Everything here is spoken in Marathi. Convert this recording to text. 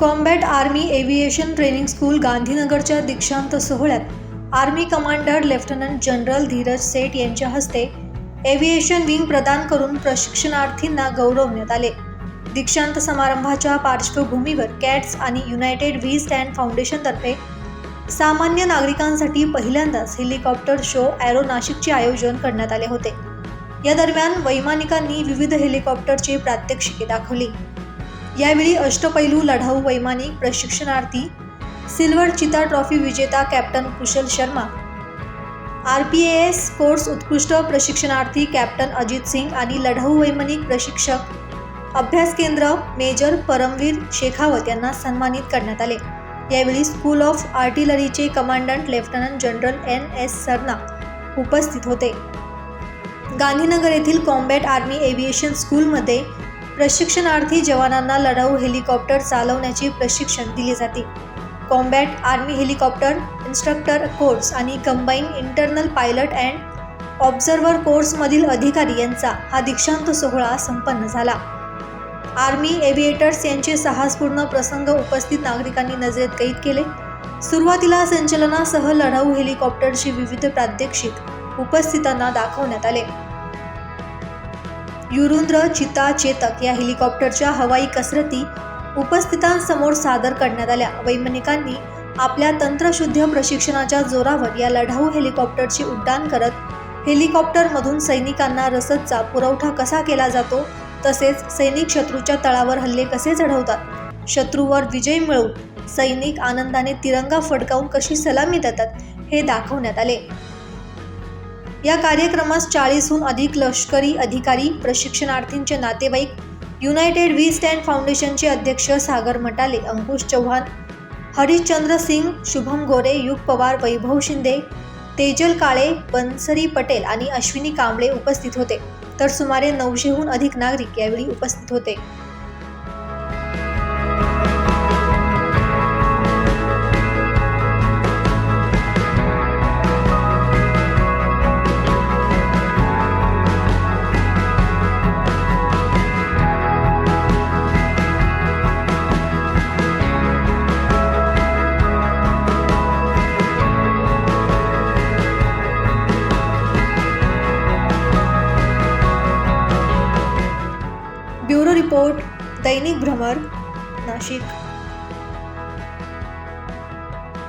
Combat army aviation training school गांधीनगरच्या दीक्षांत सोहळ्यात army commander lieutenant general Dheeraj Seth यांच्या हस्ते एव्हिएशन विंग प्रदान करून प्रशिक्षणार्थींना गौरवण्यात आले. दीक्षांत समारंभाच्या पार्श्वभूमीवर कॅट्स आणि युनायटेड व्ही स्टँड फाउंडेशनतर्फे सामान्य नागरिकांसाठी पहिल्यांदाच हेलिकॉप्टर शो ॲरो नाशिकचे आयोजन करण्यात आले होते. या दरम्यान वैमानिकांनी विविध हेलिकॉप्टरची प्रात्यक्षिके दाखवली. यावेळी अष्टपैलू लढाऊ वैमानिक प्रशिक्षणार्थी सिल्वर चिता ट्रॉफी विजेता captain Kushal Sharma R P S course उत्कृष्ट प्रशिक्षणार्थी कॅप्टन अजित सिंग आणि लढाऊ वैमानिक प्रशिक्षक अभ्यास केंद्र मेजर परमवीर शेखावत यांना सन्मानित करण्यात आले. यावेळी school of आर्टिलरीचे commandant lieutenant general N S Sarna उपस्थित होते. गांधीनगर येथील कॉम्बॅट आर्मी एव्हिएशन स्कूलमध्ये प्रशिक्षणार्थी जवानांना लढाऊ हेलिकॉप्टर चालवण्याचे प्रशिक्षण दिले जाते. Combat army helicopter instructor course आणि combined internal pilot and observer कोर्समधील अधिकारी यांचा हा दीक्षांत सोहळा संपन्न झाला. आर्मी एव्हिएटर्स यांचे साहसपूर्ण प्रसंग उपस्थित नागरिकांनी नजरेत कैद केले. सुरुवातीला संचलनासह लढाऊ हेलिकॉप्टरची विविध प्रात्यक्षिक उपस्थितांना दाखवण्यात आले. युरुंद्र चिता चेतक या हेलिकॉप्टरच्या हवाई कसरती उपस्थितांसमोर सादर करण्यात आल्या. वैमानिकांनी आपल्या तंत्रशुद्ध प्रशिक्षणाच्या जोरावर या लढाऊ हेलिकॉप्टरची उड्डाण करत हेलिकॉप्टरमधून सैनिकांना रसदचा पुरवठा कसा केला जातो तसेच सैनिक शत्रूच्या तळावर हल्ले कसे चढवतात शत्रूवर विजय मिळवून सैनिक आनंदाने तिरंगा फडकावून कशी सलामी देतात हे दाखवण्यात आले. या कार्यक्रमास चाळीसहून अधिक लष्करी अधिकारी प्रशिक्षणार्थींचे नातेवाईक युनायटेड व्ही स्टँड फाउंडेशनचे अध्यक्ष सागर मटाले अंकुश चव्हाण हरिश्चंद्र सिंग शुभम गोरे युग पवार वैभव शिंदे तेजल काळे बनसरी पटेल आणि अश्विनी कांबळे उपस्थित होते. तर सुमारे नऊशेहून अधिक नागरिक यावेळी उपस्थित होते. रिपोर्ट दैनिक भ्रमर नाशिक.